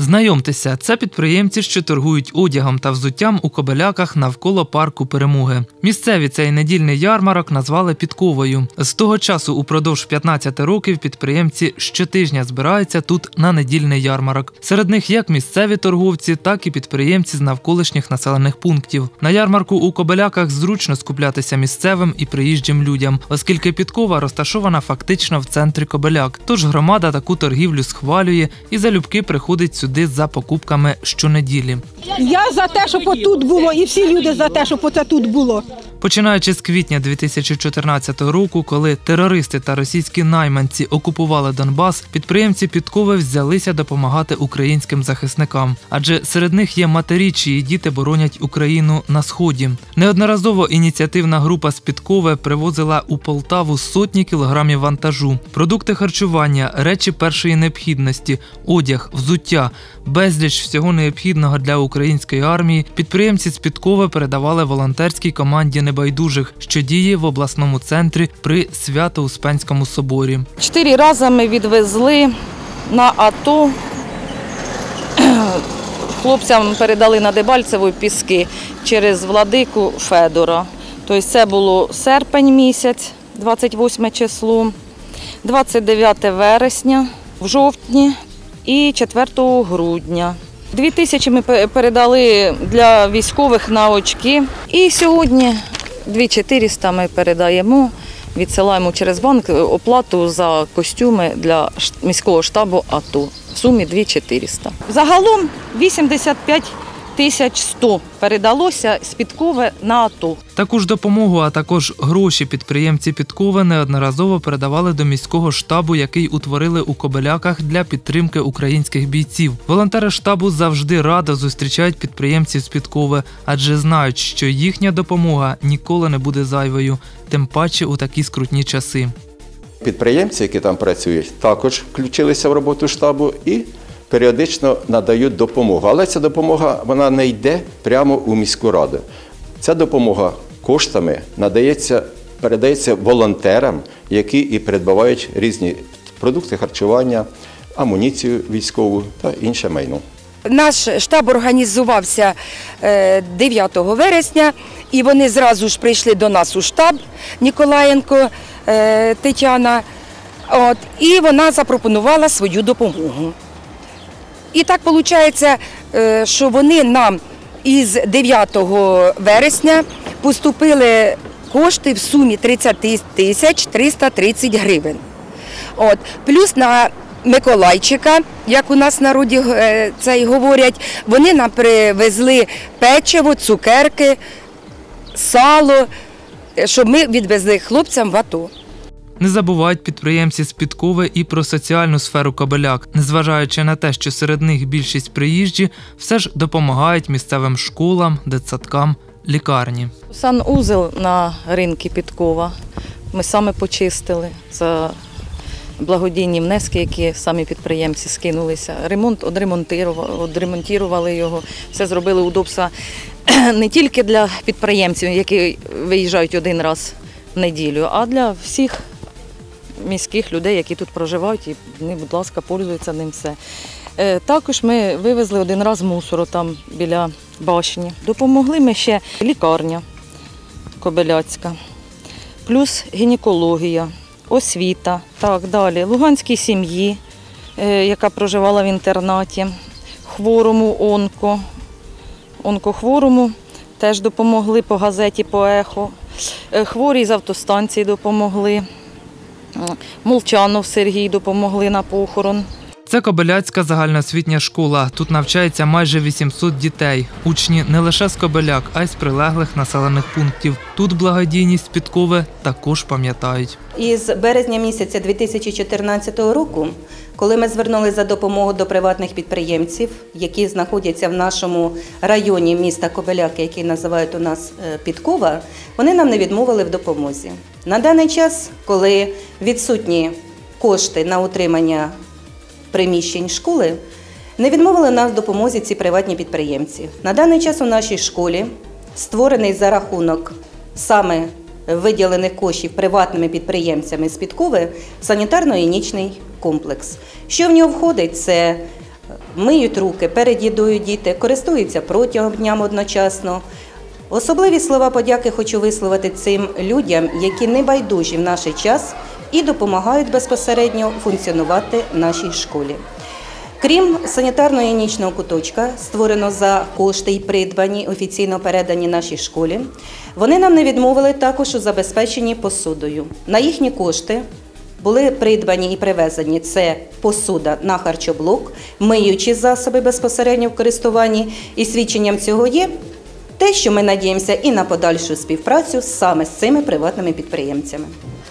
Знайомтеся, це підприємці, що торгують одягом та взуттям у кобеляках навколо парку перемоги. Місцеві цей недільний ярмарок назвали підковою. З того часу, упродовж 15 років, підприємці щотижня збираються тут на недільний ярмарок. Серед них як місцеві торговці, так і підприємці з навколишніх населених пунктів. На ярмарку у кобеляках зручно скуплятися місцевим і приїжджим людям, оскільки підкова розташована фактично в центрі кобеляк. Тож громада таку торгівлю схвалює і залюбки приходить сюди за покупками щонеділі. Я за те, щоб отут було, і всі люди за те, щоб оце тут було. Починаючи з квітня 2014 року, коли терористи та російські найманці окупували Донбас, підприємці Підкови взялися допомагати українським захисникам, адже серед них є матері, чиї діти боронять Україну на сході. Неодноразово ініціативна група з Підкови привозила у Полтаву сотні кілограмів вантажу, продукти харчування, речі першої необхідності, одяг, взуття, безліч всього необхідного для української армії. Підприємці з Підкови передавали волонтерській команді небайдужих, що діє в обласному центрі при Свято-Успенському соборі. Чотири рази ми відвезли на АТО. Хлопцям передали на Дебальцеву піски через владику Федора. Тобто це було серпень місяць, 28 число, 29 вересня, в жовтні і 4 грудня. Дві тисячі ми передали для військових на очки. І сьогодні 2400 ми передаємо, відсилаємо через банк оплату за костюми для міського штабу АТО в сумі 2400. Загалом 85 тисяч 100 передалося з підкови на АТО. Таку ж допомогу, а також гроші підприємці Підкови неодноразово передавали до міського штабу, який утворили у Кобеляках для підтримки українських бійців. Волонтери штабу завжди радо зустрічають підприємців з Підкови, адже знають, що їхня допомога ніколи не буде зайвою, тим паче у такі скрутні часи. Підприємці, які там працюють, також включилися в роботу штабу і періодично надають допомогу. Але ця допомога вона не йде прямо у міську раду. Ця допомога коштами надається, передається волонтерам, які і придбавають різні продукти харчування, амуніцію військову та інше майно. Наш штаб організувався е, 9 вересня, і вони зразу ж прийшли до нас у штаб Ніколаєнко е, Тетяна. От, і вона запропонувала свою допомогу. І так виходить, е, що вони нам із 9 вересня поступили кошти в сумі 30 тисяч 330 гривень. От. Плюс на Миколайчика, як у нас в народі е, це й говорять, вони нам привезли печиво, цукерки, сало, е, щоб ми відвезли хлопцям в АТО. Не забувають підприємці з Підкови і про соціальну сферу Кобеляк, незважаючи на те, що серед них більшість приїжджі, все ж допомагають місцевим школам, дитсадкам, лікарні. Санузел на ринку Підкова ми саме почистили за благодійні внески, які самі підприємці скинулися. Ремонт одремонтували його, все зробили удобства не тільки для підприємців, які виїжджають один раз в неділю, а для всіх міських людей, які тут проживають, і вони, будь ласка, пользуються ним все. Е, Також ми вивезли один раз мусору там біля башні. Допомогли ми ще лікарня Кобеляцька, плюс гінекологія, освіта, так далі. Луганській сім'ї, е, яка проживала в інтернаті, хворому онко, онкохворому теж допомогли по газеті, по ехо. Е, Хворі з автостанції допомогли. Молчанов Сергій допомогли на похорон. Це Кобеляцька загальноосвітня школа. Тут навчається майже 800 дітей. Учні не лише з Кобеляк, а й з прилеглих населених пунктів. Тут благодійність Підкови також пам'ятають. Із березня місяця 2014 року, коли ми звернулися за допомогою до приватних підприємців, які знаходяться в нашому районі міста Кобеляки, який називають у нас е, Підкова, вони нам не відмовили в допомозі. На даний час, коли відсутні кошти на утримання приміщень школи, не відмовили нам в допомозі ці приватні підприємці. На даний час у нашій школі створений за рахунок саме виділених коштів приватними підприємцями з Підкови санітарно-гігієнічний комплекс. Що в нього входить? Це миють руки перед їдою діти, користуються протягом дням одночасно. Особливі слова подяки хочу висловити цим людям, які не байдужі в наш час і допомагають безпосередньо функціонувати нашій школі. Крім санітарно-гігієнічного куточка, створено за кошти і придбані, офіційно передані нашій школі, вони нам не відмовили також у забезпеченні посудою. На їхні кошти були придбані і привезені це посуда на харчоблок, миючі засоби безпосередньо в користуванні. І свідченням цього є те, що ми надіємося і на подальшу співпрацю саме з цими приватними підприємцями.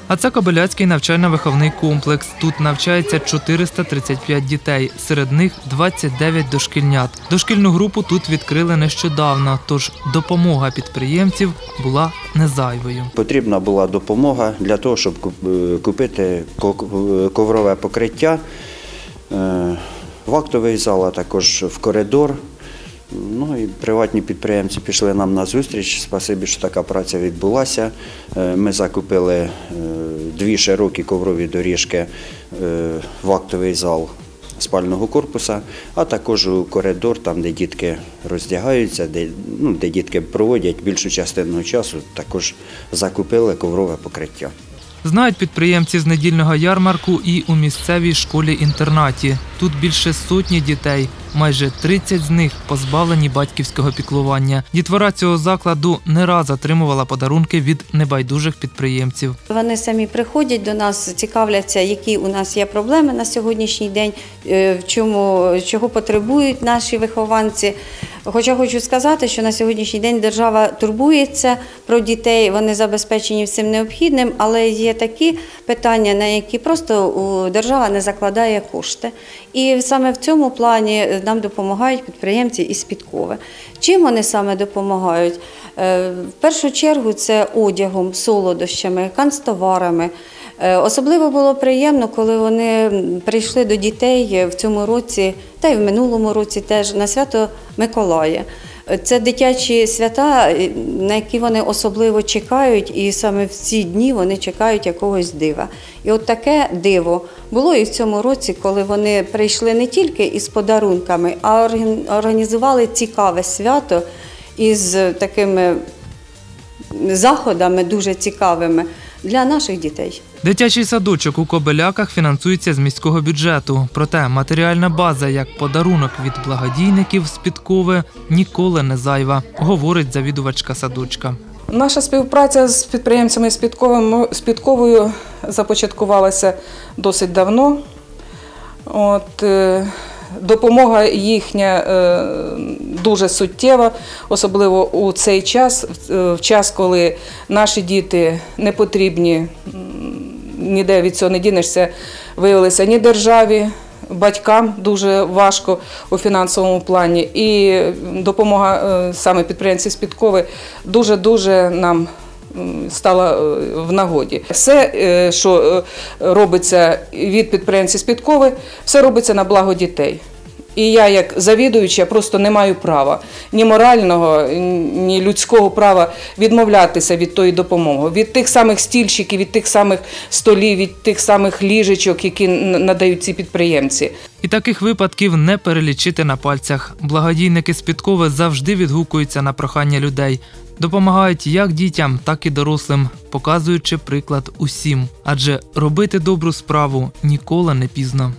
А це Кобиляцький навчально-виховний комплекс. Тут навчається 435 дітей, серед них 29 дошкільнят. Дошкільну групу тут відкрили нещодавно, тож допомога підприємців була незайвою. Потрібна була допомога для того, щоб е, купити е, коврове покриття е, в актовий зал, а також в коридор. Ну і приватні підприємці пішли нам на зустріч. Спасибі, що така праця відбулася. Е, Ми закупили е, дві широкі коврові доріжки е, в актовий зал спального корпуса, а також у коридор, там, де дітки роздягаються, де, ну, де дітки проводять більшу частину часу, також закупили коврове покриття. Знають підприємці з недільного ярмарку і у місцевій школі-інтернаті. Тут більше сотні дітей, майже 30 з них позбавлені батьківського піклування. Дітвора цього закладу не раз отримувала подарунки від небайдужих підприємців. Вони самі приходять до нас, цікавляться, які у нас є проблеми на сьогоднішній день, е, в чому чого потребують наші вихованці. Хоча хочу сказати, що на сьогоднішній день держава турбується про дітей, вони забезпечені всім необхідним, але є такі питання, на які просто держава не закладає кошти. І саме в цьому плані нам допомагають підприємці із Підкови. Чим вони саме допомагають? Е, В першу чергу це одягом, солодощами, канцтоварами. Е, Особливо було приємно, коли вони прийшли до дітей в цьому році, та й в минулому році теж на свято Миколая. Це дитячі свята, на які вони особливо чекають, і саме в ці дні вони чекають якогось дива. І от таке диво було і в цьому році, коли вони прийшли не тільки із подарунками, а організували цікаве свято із такими заходами дуже цікавими для наших дітей. Дитячий садочок у Кобеляках фінансується з міського бюджету. Проте матеріальна база як подарунок від благодійників з Підкови ніколи не зайва, говорить завідувачка садочка. Наша співпраця з підприємцями з Підковим- Підковою започаткувалася досить давно. От, е, допомога їхня е, дуже суттєва, особливо у цей час, в- е, час, коли наші діти не потрібні, ніде від цього не дінешся, виявилися ні державі, батькам дуже важко у фінансовому плані. І допомога е, саме підприємців з Підкови дуже-дуже нам м, стала е, в нагоді. Все, е, що е, робиться від підприємців з Підкови, все робиться на благо дітей. І я, як завідуюча, просто не маю права ні морального, ні людського права відмовлятися від тої допомоги, від тих самих стільчиків, від тих самих столів, від тих самих ліжечок, які надають ці підприємці. І таких випадків не перелічити на пальцях. Благодійники з Підкови завжди відгукуються на прохання людей. Допомагають як дітям, так і дорослим, показуючи приклад усім. Адже робити добру справу ніколи не пізно.